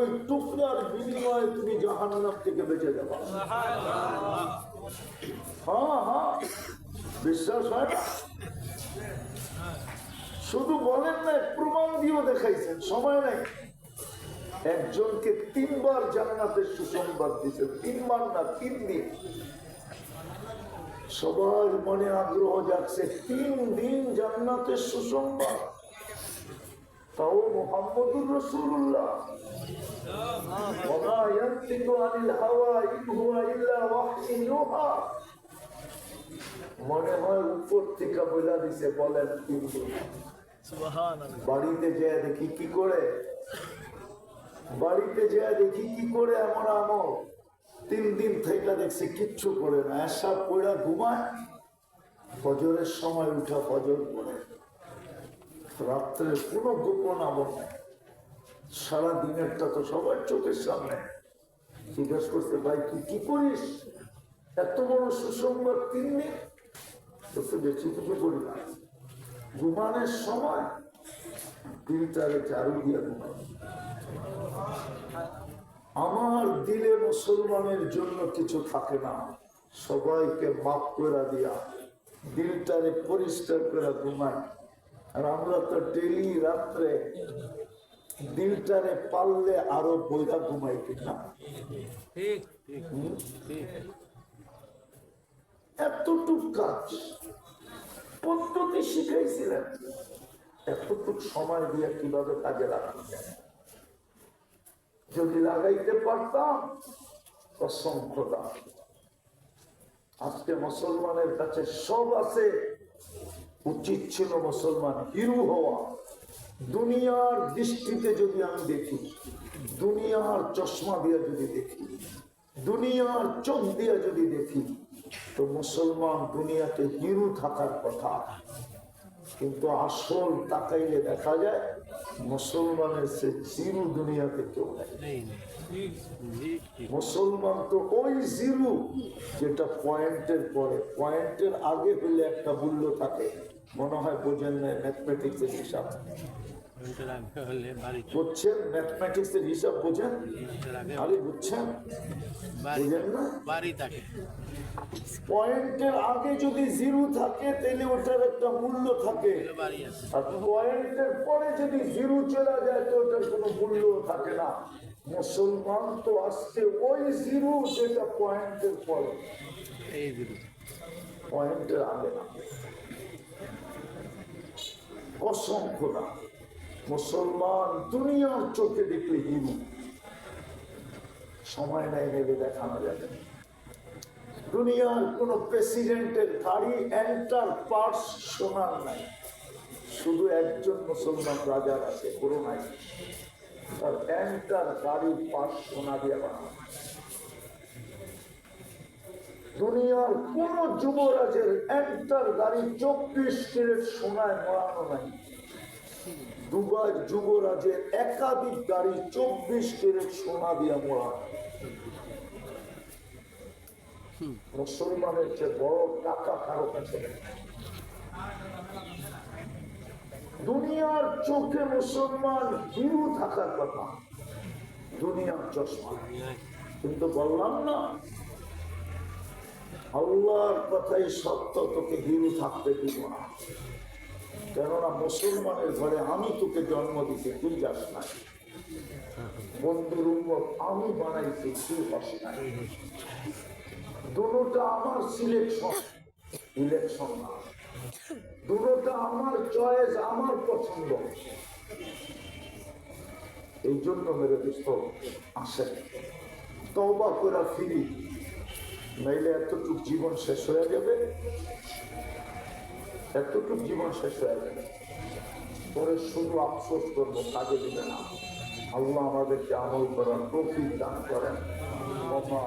ওই টুকরার বিনিময়ে তুমি জাহান্নাম থেকে বেঁচে যাবে। হ্যাঁ হ্যাঁ। বিশ্বাস হয়? শুধু বলেন না প্রমাণ দিয়েও দেখাইছেন। সময় নাই। একজনকে তিনবার জান্নাতের সুসংবাদ দিয়েছে। তিনবার না তিন দিন সবার মনে আগ্রহ যাচ্ছে তিন দিন জান্নাতের সুসংবাদ। তাও মোহাম্মদুর রসুল্লাহ وما ينطق عن الهوى إن هو إلا وحي يوحى মনে হয় উপর থেকে বইলা দিছে বলেন কিন্তু বাড়িতে যেয়ে দেখি কি করে বাড়িতে যেয়ে দেখি কি করে এমন আমল তিন দিন থেকে দেখছি কিচ্ছু করে না এসা পড়া ঘুমায় ফজরের সময় উঠা ফজর পড়ে রাত্রে কোনো গোপন আমল নেই। সারা দিনেরটা তো সবার চোখের সামনে। জিজ্ঞেস করছে, ভাই, তুই কি করিস? এত বড় সুসংবাদ তিন দিন? তো তো বেশি কিছু করি না। ঘুমানোর সময় দিনটারে চারু দিয়ে ঘুমাই আমার দিলে মুসলমানের জন্য কিছু থাকে না। সবাইকে মাফ করে দিয়া দিলটারে পরিষ্কার করে ঘুমাই। আর আমরা তো ডেলি রাত্রে দিলটারে পারলে আরও বইটা ঘুমাই কিনা এতটুক কাজ পদ্ধতি শিখাইছিলেন এতটুক সময় দিয়ে কীভাবে কাজে লাগানো যায় যদি লাগাইতে পারতাম অসংখ্য আজকে মুসলমানের কাছে সব আছে উচিত ছিল মুসলমান হিরু হওয়া। দুনিয়ার দৃষ্টিতে যদি আমি দেখি, দুনিয়ার চশমা দিয়ে যদি দেখি, দুনিয়ার চোখ দিয়ে যদি দেখি, তো মুসলমান দুনিয়াতে হিরু থাকার কথা। কিন্তু আসল তাকাইলে দেখা যায় মুসলমানের সে জিরু দুনিয়াতে কেউ নেই। মুসলমান তো ওই জিরু যেটা পয়েন্টের পরে পয়েন্টের আগে হলে একটা মূল্য থাকে। মনে হয় বোঝেন না ম্যাথমেটিক্সের হিসাব। ঘণ্টার আগে হলে বাড়ি বুঝছেন? ম্যাথমেটিক্স এর হিসাব বোঝেন খালি বুঝছেন? বুঝেন না? বাড়ি থাকে। পয়েন্টের আগে যদি জিরো থাকে তাহলে ওটার একটা মূল্য থাকে। আর পয়েন্টের পরে যদি জিরো চলে যায় তো ওটার কোনো মূল্য থাকে না। মুসলমান তো আসছে ওই জিরো যেটা পয়েন্টের পরে। এই পয়েন্টের আগে না। মুসলমান, দুনিয়ার চোখে দেখলে হিরু সময় নেই নেবে দেখানো যাবে। দুনিয়ার কোন প্রেসিডেন্টের গাড়ি, এন্টার পার্স শোনার নাই। শুধু একজন মুসলমান রাজার আছে পুরো নাই। তার এন্টার গাড়ি পার্স সোনা দিয়ে দুনিয়ার কোন যুবরাজের এন্টার গাড়ি চব্বিশ ক্যারেট সোনায় মরানো নাই। দুবার যুবরাজের একাধিক গাড়ি চব্বিশ ক্যারেট সোনা দিয়ে মোড়া। মুসলমানের চেয়ে বড় টাকা কারও কাছে দুনিয়ার চোখে মুসলমান হিরু থাকার কথা, দুনিয়ার চশমা। কিন্তু বললাম না, আল্লাহর কথাই সত্য, তোকে হিরু থাকতে দিব না। কেননা মুসলমানের ঘরে আমি তোকে জন্ম দিতে তুই যাস না। বন্ধুর আমি বানাইছি তুই হস না। দুটোটা আমার সিলেকশন ইলেকশন না। দুটোটা আমার চয়েস আমার পছন্দ। এই জন্য মেরে দোস্ত আসে তবা করে ফিরি। নাইলে এতটুক জীবন শেষ হয়ে যাবে। এতটুকু জীবন শেষ হয়ে যাবে পরে শুধু আফসোস করব, কাজে দিবে না। আল্লাহ আমাদেরকে আমল করার প্রফিট দান করেন। ওমা